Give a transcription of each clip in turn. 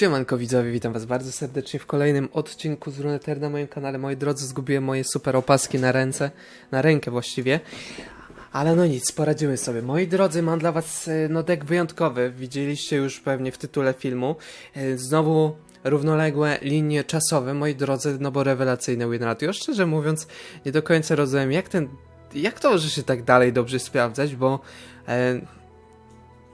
Siemanko widzowie, witam was bardzo serdecznie w kolejnym odcinku z Runeterra na moim kanale. Moi drodzy, zgubiłem moje super opaski na ręce, na rękę właściwie. Ale no nic, poradzimy sobie. Moi drodzy, mam dla was e, no deck wyjątkowy. Widzieliście już pewnie w tytule filmu. E, Znowu równoległe linie czasowe, moi drodzy, no bo rewelacyjne Winratio. Szczerze mówiąc, nie do końca rozumiem, jak ten, jak to może się tak dalej dobrze sprawdzać, bo... E,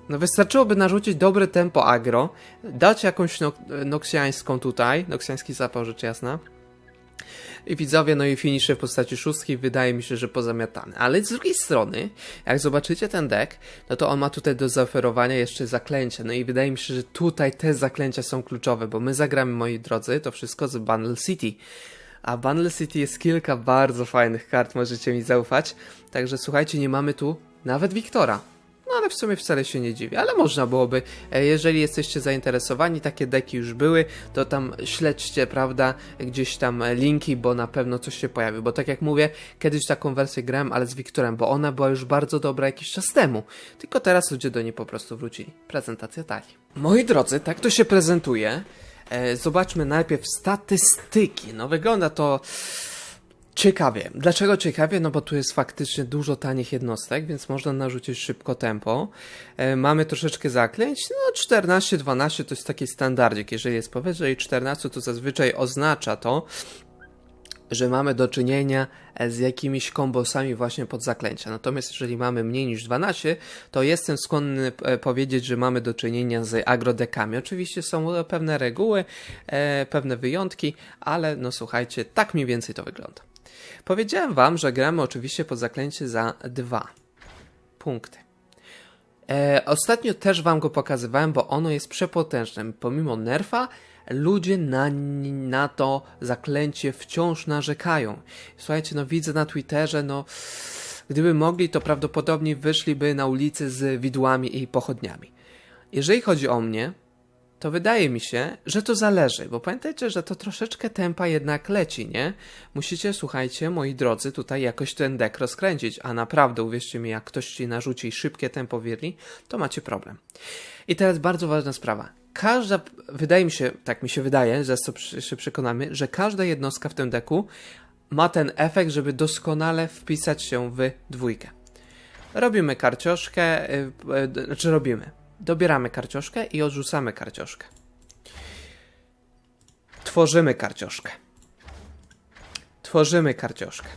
no wystarczyłoby narzucić dobre tempo agro, dać jakąś nok noksjańską tutaj, noksjański zapał rzecz jasna. I widzowie, no i finisze w postaci szóstki wydaje mi się, że pozamiatane. Ale z drugiej strony, jak zobaczycie ten deck, no to on ma tutaj do zaoferowania jeszcze zaklęcia. No i wydaje mi się, że tutaj te zaklęcia są kluczowe, bo my zagramy, moi drodzy, to wszystko z Bundle City. A Bundle City jest kilka bardzo fajnych kart, możecie mi zaufać. Także słuchajcie, nie mamy tu nawet Wiktora. Ale w sumie wcale się nie dziwię, ale można byłoby, e, jeżeli jesteście zainteresowani, takie deki już były, to tam śledźcie, prawda, gdzieś tam linki, bo na pewno coś się pojawi, bo tak jak mówię, kiedyś taką wersję grałem, ale z Wiktorem, bo ona była już bardzo dobra jakiś czas temu, tylko teraz ludzie do niej po prostu wrócili. Prezentacja talii. Moi drodzy, tak to się prezentuje. E, zobaczmy najpierw statystyki. No wygląda to... Ciekawie. Dlaczego ciekawie? No bo tu jest faktycznie dużo tanich jednostek, więc można narzucić szybko tempo. E, mamy troszeczkę zaklęć. No 14-12 to jest taki standardzik. Jeżeli jest powyżej 14, to zazwyczaj oznacza to, że mamy do czynienia e, z jakimiś kombosami właśnie pod zaklęcia. Natomiast jeżeli mamy mniej niż 12, to jestem skłonny e, powiedzieć, że mamy do czynienia z agrodekami. Oczywiście są pewne reguły, pewne wyjątki, ale no słuchajcie, tak mniej więcej to wygląda. Powiedziałem wam, że gramy oczywiście pod zaklęcie za dwa punkty. E, ostatnio też wam go pokazywałem, bo ono jest przepotężne. Pomimo nerfa, ludzie na, na to zaklęcie wciąż narzekają. Słuchajcie, no widzę na Twitterze, no gdyby mogli, to prawdopodobnie wyszliby na ulicy z widłami i pochodniami. Jeżeli chodzi o mnie, to wydaje mi się, że to zależy, bo pamiętajcie, że to troszeczkę tempa jednak leci, nie? Musicie, słuchajcie, moi drodzy, tutaj jakoś ten dek rozkręcić, a naprawdę, uwierzcie mi, jak ktoś ci narzuci szybkie tempo wierli, to macie problem. I teraz bardzo ważna sprawa. Każda, wydaje mi się, tak mi się wydaje, zaraz to się przekonamy, że każda jednostka w tym deku ma ten efekt, żeby doskonale wpisać się w dwójkę. Robimy karcioszkę, yy, yy, znaczy robimy dobieramy karcioszkę i odrzucamy karcioszkę. Tworzymy karcioszkę. Tworzymy karcioszkę.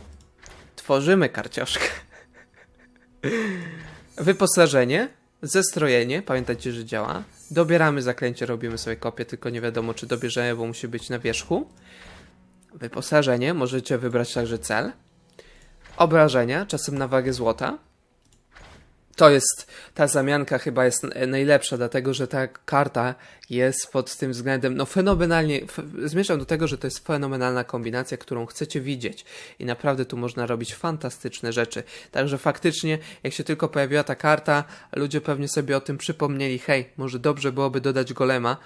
Tworzymy karcioszkę. Wyposażenie, zestrojenie, pamiętajcie, że działa. Dobieramy zaklęcie, robimy sobie kopię, tylko nie wiadomo, czy dobierzemy, bo musi być na wierzchu. Wyposażenie, możecie wybrać także cel. Obrażenia, czasem na wagę złota to jest, ta zamianka chyba jest najlepsza, dlatego że ta karta jest pod tym względem, no fenomenalnie, zmierzam do tego, że to jest fenomenalna kombinacja, którą chcecie widzieć i naprawdę tu można robić fantastyczne rzeczy. Także faktycznie, jak się tylko pojawiła ta karta, ludzie pewnie sobie o tym przypomnieli, hej, może dobrze byłoby dodać golema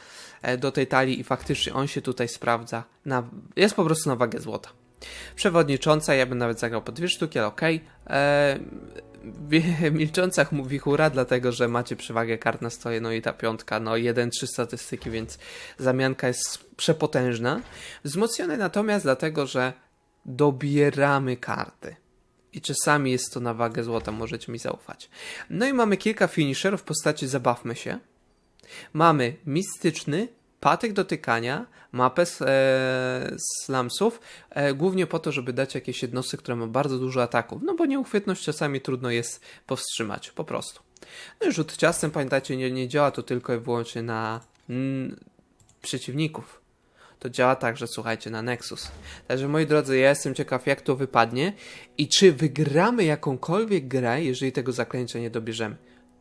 e, do tej talii i faktycznie on się tutaj sprawdza, na, jest po prostu na wagę złota. Przewodnicząca, ja bym nawet zagrał po dwie sztuki, ale okej. Okay. Eee, milczącach mówi hura, dlatego że macie przewagę kart na stoje, no i ta piątka, no 1-3 statystyki, więc zamianka jest przepotężna. Wzmocniony natomiast dlatego, że dobieramy karty. I czasami jest to na wagę złota, możecie mi zaufać. No i mamy kilka finisherów w postaci Zabawmy się. Mamy mistyczny, patyk dotykania, mapę z e, slumsów, e, głównie po to, żeby dać jakieś jednostki, które mają bardzo dużo ataków, no bo nieuchwytność czasami trudno jest powstrzymać, po prostu. No i rzut ciastem, pamiętajcie, nie, nie działa to tylko i wyłącznie na mm, przeciwników. To działa także, słuchajcie, na Nexus. Także moi drodzy, ja jestem ciekaw, jak to wypadnie i czy wygramy jakąkolwiek grę, jeżeli tego zaklęcia nie dobierzemy.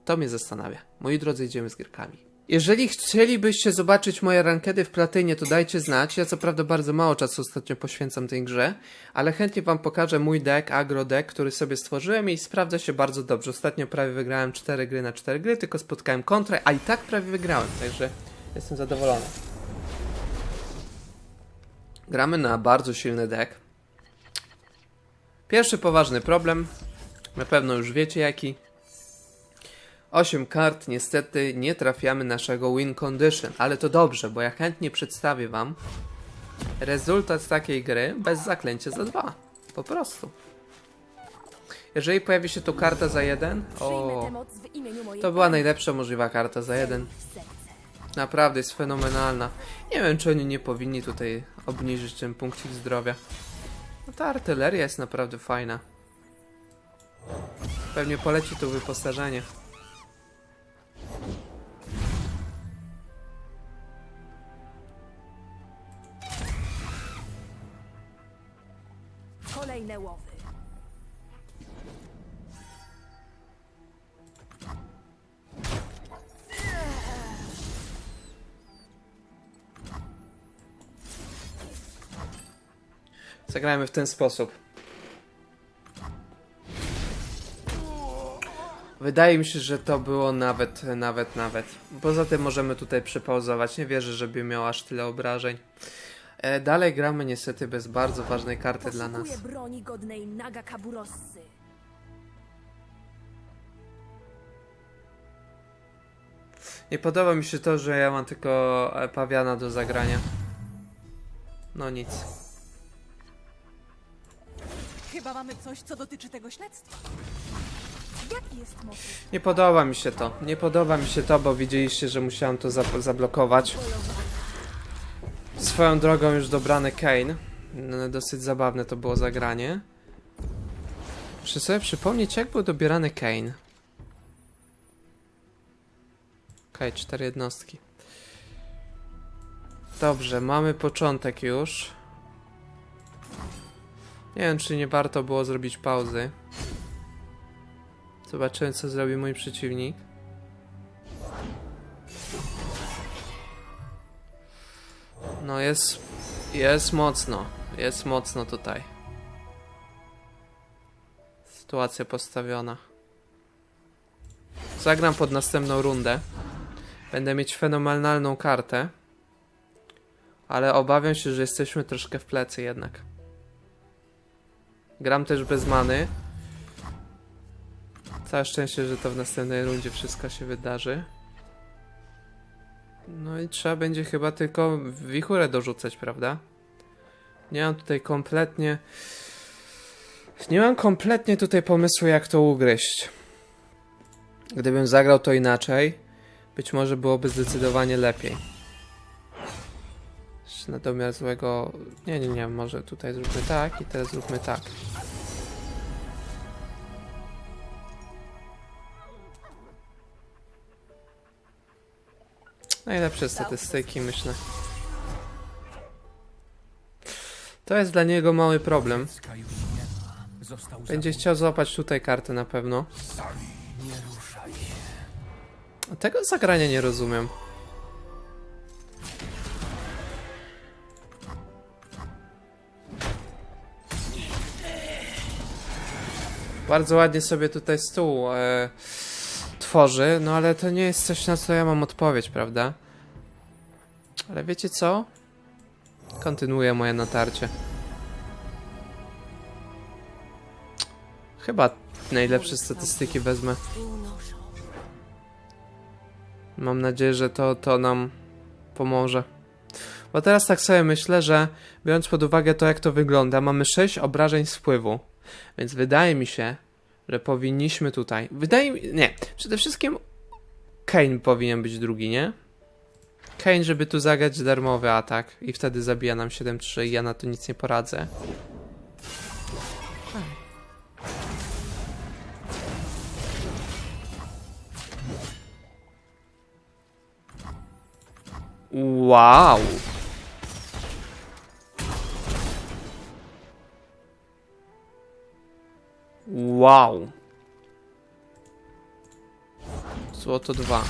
To mnie zastanawia. Moi drodzy, idziemy z gierkami. Jeżeli chcielibyście zobaczyć moje rankedy w platynie, to dajcie znać. Ja co prawda bardzo mało czasu ostatnio poświęcam tej grze, ale chętnie wam pokażę mój deck, agro deck, który sobie stworzyłem i sprawdza się bardzo dobrze. Ostatnio prawie wygrałem 4 gry na 4 gry, tylko spotkałem kontrę, a i tak prawie wygrałem, także jestem zadowolony. Gramy na bardzo silny deck. Pierwszy poważny problem, na pewno już wiecie jaki. 8 kart, niestety nie trafiamy naszego win condition, ale to dobrze, bo ja chętnie przedstawię wam rezultat takiej gry bez zaklęcia za 2. Po prostu. Jeżeli pojawi się tu karta za 1, Przyjmę o, to była najlepsza możliwa karta za 1. W serce. Naprawdę jest fenomenalna. Nie wiem, czy oni nie powinni tutaj obniżyć ten punkcik zdrowia. No ta artyleria jest naprawdę fajna. Pewnie poleci tu wyposażenie. Kolejne łowy. Zagrajmy w ten sposób. Wydaje mi się, że to było nawet, nawet, nawet. Poza tym możemy tutaj przepauzować. Nie wierzę, żeby miał aż tyle obrażeń. E, dalej gramy niestety bez bardzo ważnej karty dla nas. Poszukuję broni godnej Naga Kaburossy. Nie podoba mi się to, że ja mam tylko e, pawiana do zagrania. No nic. Chyba mamy coś, co dotyczy tego śledztwa. Nie podoba mi się to. Nie podoba mi się to, bo widzieliście, że musiałem to za zablokować. Swoją drogą już dobrany Kane. No, dosyć zabawne to było zagranie. Muszę sobie przypomnieć, jak był dobierany Kane. Okej, cztery jednostki. Dobrze, mamy początek już. Nie wiem, czy nie warto było zrobić pauzy. Zobaczymy, co zrobi mój przeciwnik. No jest, jest mocno, jest mocno tutaj. Sytuacja postawiona. Zagram pod następną rundę. Będę mieć fenomenalną kartę. Ale obawiam się, że jesteśmy troszkę w plecy jednak. Gram też bez many. Całe szczęście, że to w następnej rundzie wszystko się wydarzy. No i trzeba będzie chyba tylko wichurę dorzucać, prawda? Nie mam tutaj kompletnie... Nie mam kompletnie tutaj pomysłu, jak to ugryźć. Gdybym zagrał to inaczej, być może byłoby zdecydowanie lepiej. Na domiar złego... Nie, nie, nie, może tutaj zróbmy tak i teraz zróbmy tak. Najlepsze statystyki, myślę. To jest dla niego mały problem. Będzie chciał złapać tutaj kartę na pewno. Tego zagrania nie rozumiem. Bardzo ładnie sobie tutaj stół tworzy, no ale to nie jest coś, na co ja mam odpowiedź, prawda? Ale wiecie co? Kontynuuję moje natarcie. Chyba najlepsze statystyki wezmę. Mam nadzieję, że to, to nam pomoże. Bo teraz tak sobie myślę, że biorąc pod uwagę to, jak to wygląda, mamy 6 obrażeń z wpływu. Więc wydaje mi się, że powinniśmy tutaj. Wydaje mi. Nie, przede wszystkim Kane powinien być drugi, nie? Kane, żeby tu zagrać darmowy atak i wtedy zabija nam 7-3 i ja na to nic nie poradzę. Wow! Wow! Złoto 2.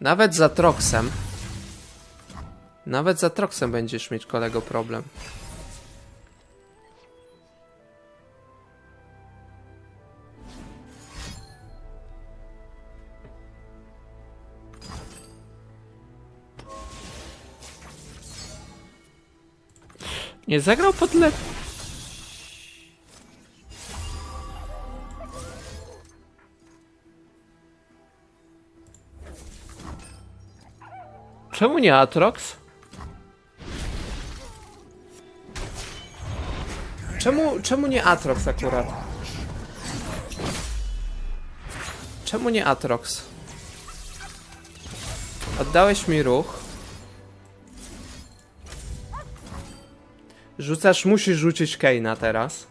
Nawet za Troksem. Nawet za Troksem będziesz mieć kolego problem. Nie zagrał pod le... Czemu nie Atrox? Czemu, czemu nie Atrox akurat? Czemu nie Atrox? Oddałeś mi ruch. Rzucasz, musisz rzucić Keina teraz.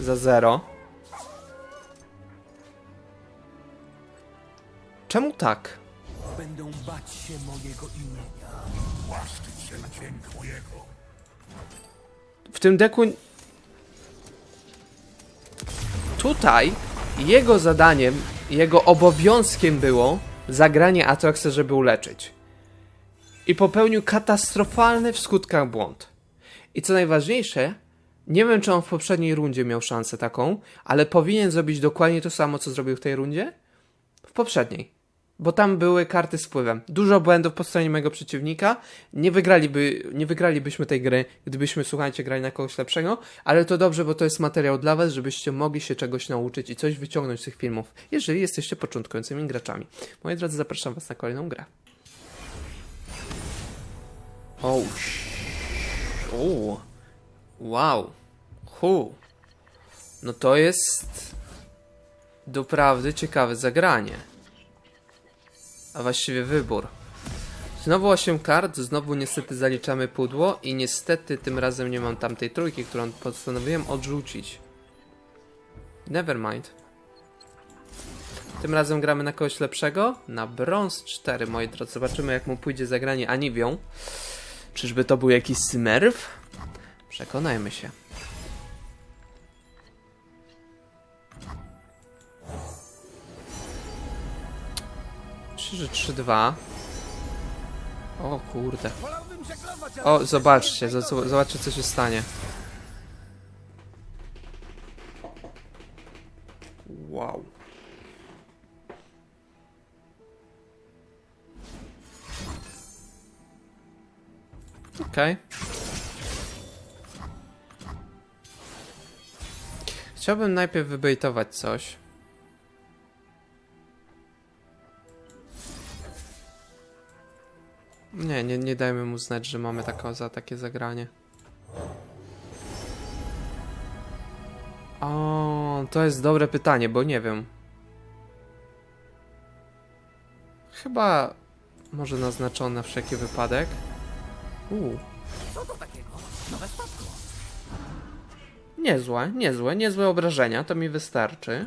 Za zero. Czemu tak? Będą bać się mojego imienia. Łaszczyć się na dźwięk mojego. w tym deku. Tutaj jego zadaniem, jego obowiązkiem było zagranie Atroxa, żeby uleczyć. I popełnił katastrofalny w skutkach błąd. I co najważniejsze, nie wiem, czy on w poprzedniej rundzie miał szansę taką, ale powinien zrobić dokładnie to samo, co zrobił w tej rundzie. W poprzedniej. Bo tam były karty z wpływem. Dużo błędów po stronie mojego przeciwnika. Nie, wygraliby, nie wygralibyśmy tej gry, gdybyśmy, słuchajcie, grali na kogoś lepszego. Ale to dobrze, bo to jest materiał dla Was, żebyście mogli się czegoś nauczyć i coś wyciągnąć z tych filmów, jeżeli jesteście początkującymi graczami. Moi drodzy, zapraszam Was na kolejną grę. O, o, wow, hu. No to jest doprawdy ciekawe zagranie a właściwie wybór. Znowu 8 kart, znowu niestety zaliczamy pudło i niestety tym razem nie mam tamtej trójki, którą postanowiłem odrzucić. Nevermind. Tym razem gramy na kogoś lepszego? Na brąz 4, moi drodzy. Zobaczymy jak mu pójdzie zagranie Aniwią. Czyżby to był jakiś smurf? Przekonajmy się. Myślę, że 3-2. O kurde. O, zobaczcie, zo- zo- zobaczcie co się stanie. Wow. Okej. Chciałbym najpierw wybejtować coś. Nie, nie, nie dajmy mu znać, że mamy za takie zagranie. O, to jest dobre pytanie, bo nie wiem. Chyba może naznaczone na wszelki wypadek. Uuu. co to takiego? Nowe statko. Niezłe, niezłe, niezłe obrażenia, to mi wystarczy.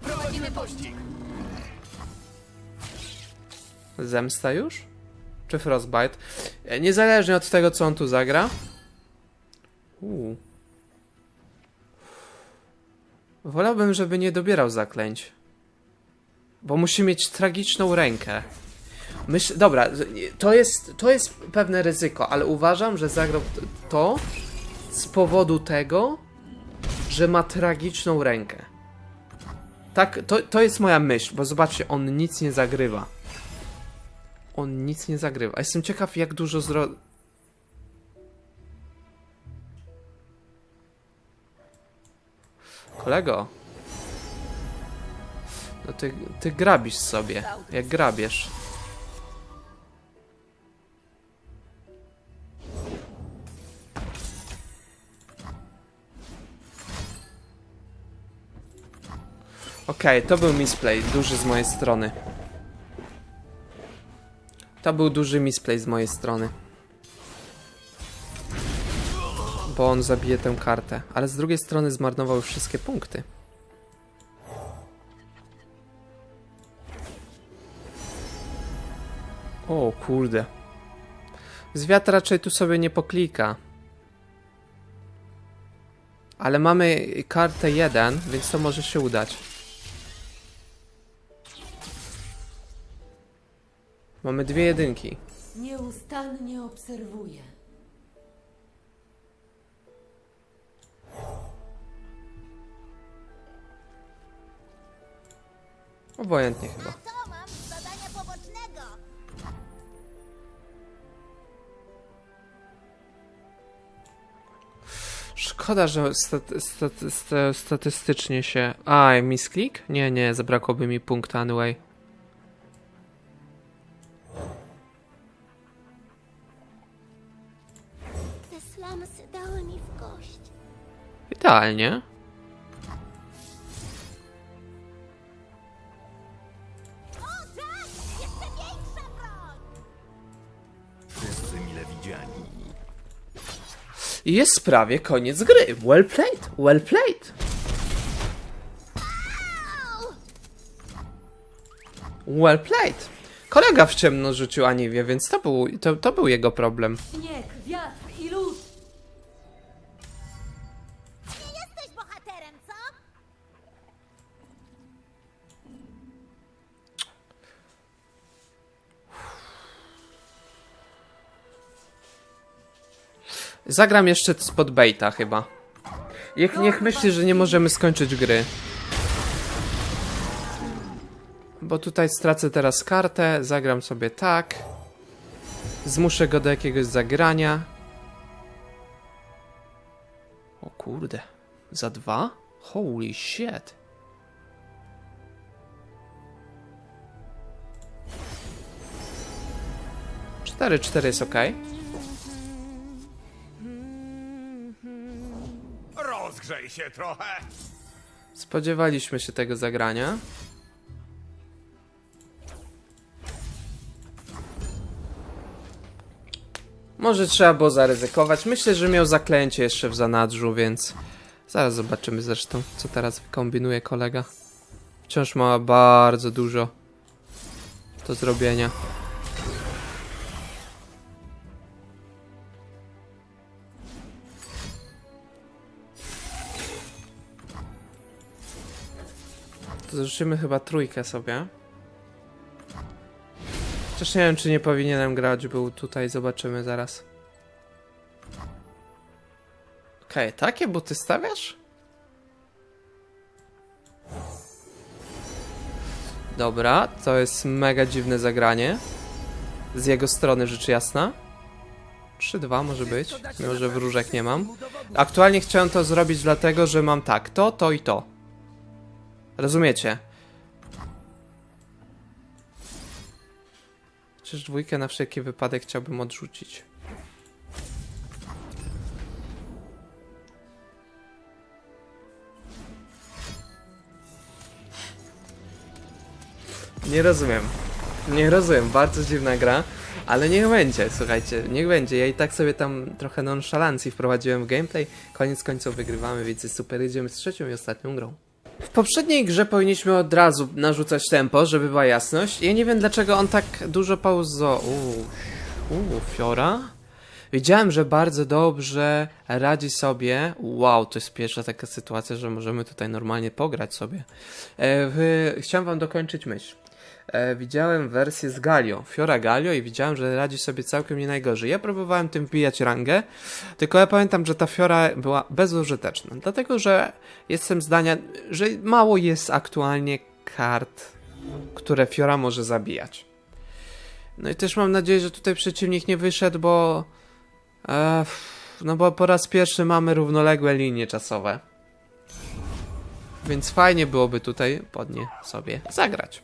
Prowadzimy pościg. Zemsta już? Czy Frostbite? E, Niezależnie od tego, co on tu zagra. Uuu. Wolałbym, żeby nie dobierał zaklęć. Bo musi mieć tragiczną rękę. Myśl, dobra, to jest, to jest pewne ryzyko, ale uważam, że zagrał to z powodu tego, że ma tragiczną rękę. Tak, to, to jest moja myśl, bo zobaczcie, on nic nie zagrywa. On nic nie zagrywa. Jestem ciekaw, jak dużo zro... Kolego. No ty, ty grabisz sobie, jak grabiesz. Okej, to był misplay, duży z mojej strony. To był duży misplay z mojej strony. Bo on zabije tę kartę, ale z drugiej strony zmarnował wszystkie punkty. O kurde. Zwiat raczej tu sobie nie poklika. Ale mamy kartę 1, więc to może się udać. Mamy dwie jedynki. Nieustannie obserwuję. Obojętnie chyba. To mam z zadania pobocznego. Szkoda, że staty, staty, sta- statystycznie się... A, misklik? Nie, nie, zabrakłoby mi punktu anyway. Idealnie. Wszyscy mile widziani. I jest prawie koniec gry. Well played, well played. Well played. Kolega w ciemno rzucił Aniwie, więc to był, to, to był jego problem. Śnieg, Zagram jeszcze spod baita chyba. Niech, niech myśli, że nie możemy skończyć gry. Bo tutaj stracę teraz kartę, zagram sobie tak. Zmuszę go do jakiegoś zagrania. O kurde. Za dwa? Holy shit. Cztery, cztery jest ok. Rozgrzej się trochę. Spodziewaliśmy się tego zagrania. Może trzeba było zaryzykować. Myślę, że miał zaklęcie jeszcze w zanadrzu, więc zaraz zobaczymy zresztą, co teraz kombinuje kolega. Wciąż ma bardzo dużo do zrobienia. Zrzucimy chyba trójkę sobie. Chociaż nie wiem, czy nie powinienem grać, był tutaj, zobaczymy zaraz. Okej, takie buty stawiasz? Dobra, to jest mega dziwne zagranie. Z jego strony, rzecz jasna. 3-2 może być, mimo że wróżek nie mam. Aktualnie chciałem to zrobić dlatego, że mam tak, to, to i to. Rozumiecie? Chociaż dwójkę na wszelki wypadek chciałbym odrzucić. Nie rozumiem. Nie rozumiem, bardzo dziwna gra, ale niech będzie, słuchajcie, niech będzie. Ja i tak sobie tam trochę nonszalancji wprowadziłem w gameplay. Koniec końców wygrywamy, więc super. Idziemy z trzecią i ostatnią grą. W poprzedniej grze powinniśmy od razu narzucać tempo, żeby była jasność. Ja nie wiem dlaczego on tak dużo pauzo... Uuu, uuu, Fiora? Wiedziałem, że bardzo dobrze radzi sobie. Wow, to jest pierwsza taka sytuacja, że możemy tutaj normalnie pograć sobie. E, w... Chciałem wam dokończyć myśl. E, widziałem wersję z Galio, Fiora Galio i widziałem, że radzi sobie całkiem nie najgorzej. Ja próbowałem tym wbijać rangę, tylko ja pamiętam, że ta Fiora była bezużyteczna, dlatego że jestem zdania, że mało jest aktualnie kart, które Fiora może zabijać. No i też mam nadzieję, że tutaj przeciwnik nie wyszedł, bo e, no bo po raz pierwszy mamy równoległe linie czasowe. Więc fajnie byłoby tutaj pod nie sobie zagrać.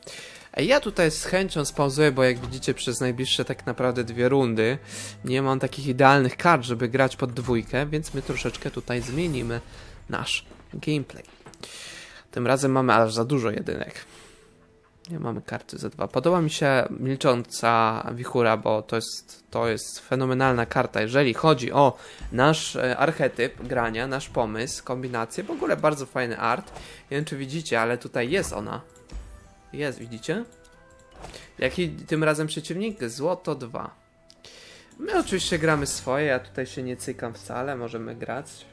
Ja tutaj z chęcią spauzuję, bo jak widzicie przez najbliższe tak naprawdę dwie rundy nie mam takich idealnych kart, żeby grać pod dwójkę, więc my troszeczkę tutaj zmienimy nasz gameplay. Tym razem mamy aż za dużo jedynek. Nie mamy karty za dwa. Podoba mi się milcząca wichura, bo to jest, to jest fenomenalna karta. Jeżeli chodzi o nasz e, archetyp grania, nasz pomysł, kombinację, w ogóle bardzo fajny art. Nie wiem czy widzicie, ale tutaj jest ona. Jest, widzicie? Jaki tym razem przeciwnik? Złoto 2. My oczywiście gramy swoje, ja tutaj się nie cykam wcale, możemy grać.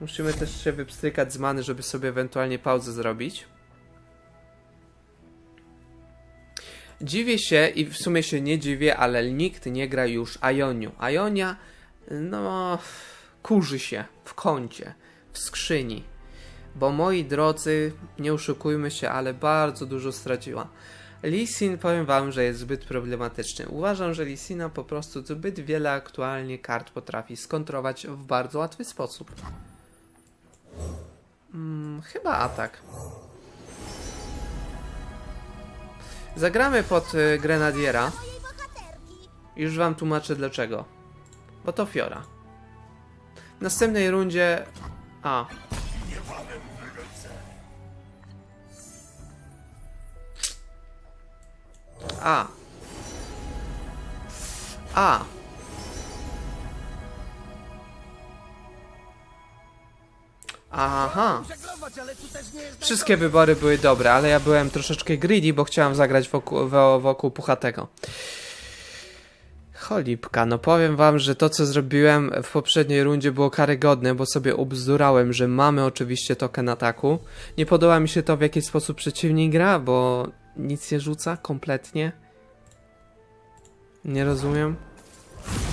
Musimy też się wypstrykać z many, żeby sobie ewentualnie pauzę zrobić. Dziwię się i w sumie się nie dziwię, ale nikt nie gra już Ioniu. Ionia, no, kurzy się w kącie, w skrzyni. Bo moi drodzy, nie oszukujmy się, ale bardzo dużo straciła. Lee Sin powiem wam, że jest zbyt problematyczny. Uważam, że Lee po prostu zbyt wiele aktualnie kart potrafi skontrować w bardzo łatwy sposób. Hmm, chyba atak. Zagramy pod y, Grenadiera. Już wam tłumaczę dlaczego. Bo to Fiora. W następnej rundzie... A. A. A. Aha. Wszystkie wybory były dobre, ale ja byłem troszeczkę greedy, bo chciałem zagrać wokół, wo- wokół Puchatego. Cholipka, no powiem wam, że to co zrobiłem w poprzedniej rundzie było karygodne, bo sobie ubzdurałem, że mamy oczywiście token ataku. Nie podoba mi się to w jaki sposób przeciwnik gra, bo nic nie rzuca kompletnie. Nie rozumiem.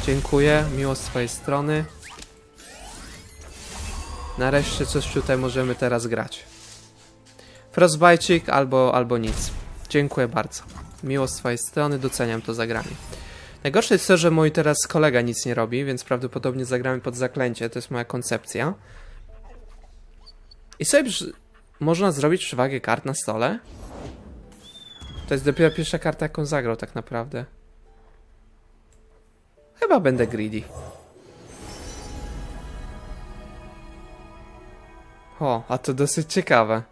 Dziękuję, miło z twojej strony. Nareszcie coś tutaj możemy teraz grać. Frostbite'cik albo, albo nic. Dziękuję bardzo. Miło z twojej strony, doceniam to zagranie. Najgorsze jest to, że mój teraz kolega nic nie robi, więc prawdopodobnie zagramy pod zaklęcie, to jest moja koncepcja. I sobie można zrobić przewagę kart na stole? To jest dopiero pierwsza karta, jaką zagrał tak naprawdę. Chyba będę greedy. O, a to dosyć ciekawe.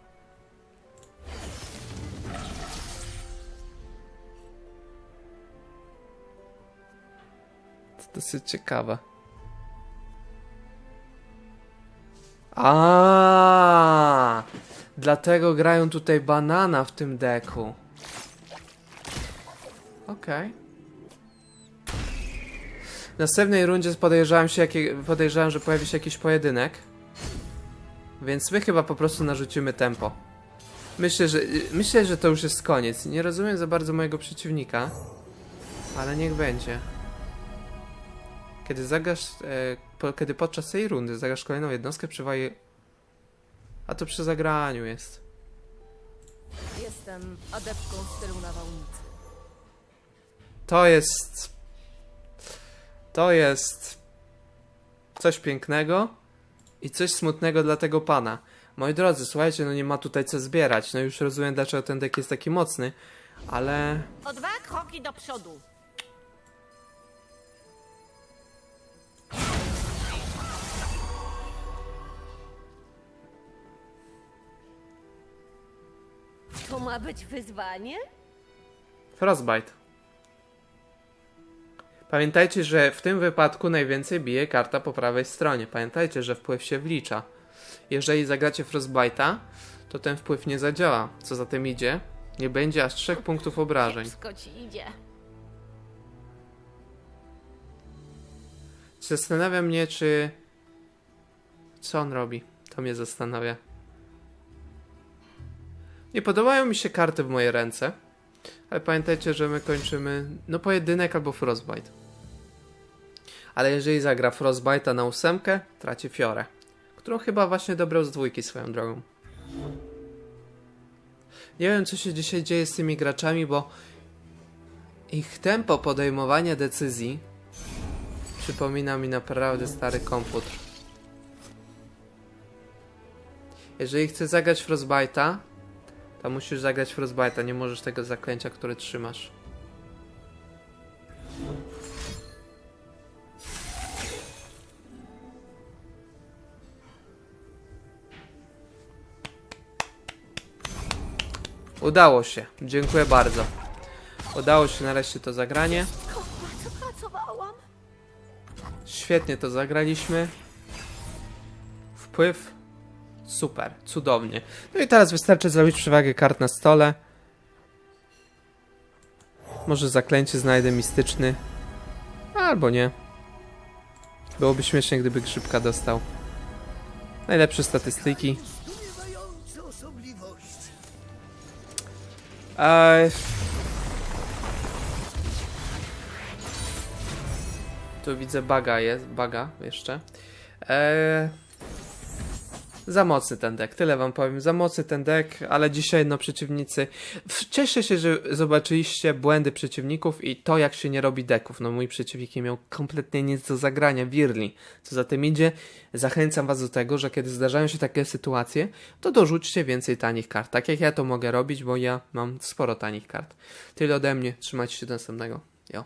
Dosyć ciekawe. A, dlatego grają tutaj banana w tym deku. Okej. W następnej rundzie podejrzewam się, jakie, że pojawi się jakiś pojedynek. Więc my chyba po prostu narzucimy tempo. Myślę, że myślę, że to już jest koniec. Nie rozumiem za bardzo mojego przeciwnika, ale niech będzie. Kiedy zagrasz, e, po, kiedy podczas tej rundy zagrasz kolejną jednostkę, przywali... A to przy zagraniu jest. Jestem adeptką stylu nawałnicy. To jest... To jest... Coś pięknego i coś smutnego dla tego pana. Moi drodzy, słuchajcie, no nie ma tutaj co zbierać. No już rozumiem, dlaczego ten deck jest taki mocny, ale... O dwa kroki do przodu. To ma być wyzwanie? Frostbite. Pamiętajcie, że w tym wypadku najwięcej bije karta po prawej stronie. Pamiętajcie, że wpływ się wlicza. Jeżeli zagracie Frostbite'a, to ten wpływ nie zadziała. Co za tym idzie, nie będzie aż trzech punktów obrażeń. Wszystko ci idzie. Zastanawia mnie, czy... Co on robi? To mnie zastanawia. Nie podobają mi się karty w moje ręce. Ale pamiętajcie, że my kończymy no pojedynek albo Frostbite. Ale jeżeli zagra Frostbite'a na ósemkę, traci Fiorę. Którą chyba właśnie dobrał z dwójki swoją drogą. Nie wiem, co się dzisiaj dzieje z tymi graczami, bo ich tempo podejmowania decyzji Przypomina mi naprawdę stary komputer. Jeżeli chcesz zagrać Frostbite'a, to musisz zagrać Frostbite'a, nie możesz tego zaklęcia, które trzymasz. Udało się. Dziękuję bardzo. Udało się nareszcie to zagranie. Świetnie to zagraliśmy. Wpływ. Super, cudownie. No i teraz wystarczy zrobić przewagę kart na stole. Może zaklęcie znajdę mistyczny. Albo nie. Byłoby śmiesznie, gdyby grzybka dostał. Najlepsze statystyki. Eee... Tu widzę baga jest, baga jeszcze. Eee, za mocny ten deck, tyle wam powiem. Za mocny ten deck, ale dzisiaj no przeciwnicy. Cieszę się, że zobaczyliście błędy przeciwników i to jak się nie robi decków. No mój przeciwnik nie miał kompletnie nic do zagrania, Wirli. Co za tym idzie, zachęcam was do tego, że kiedy zdarzają się takie sytuacje, to dorzućcie więcej tanich kart. Tak jak ja to mogę robić, bo ja mam sporo tanich kart. Tyle ode mnie, trzymajcie się do następnego. Jo.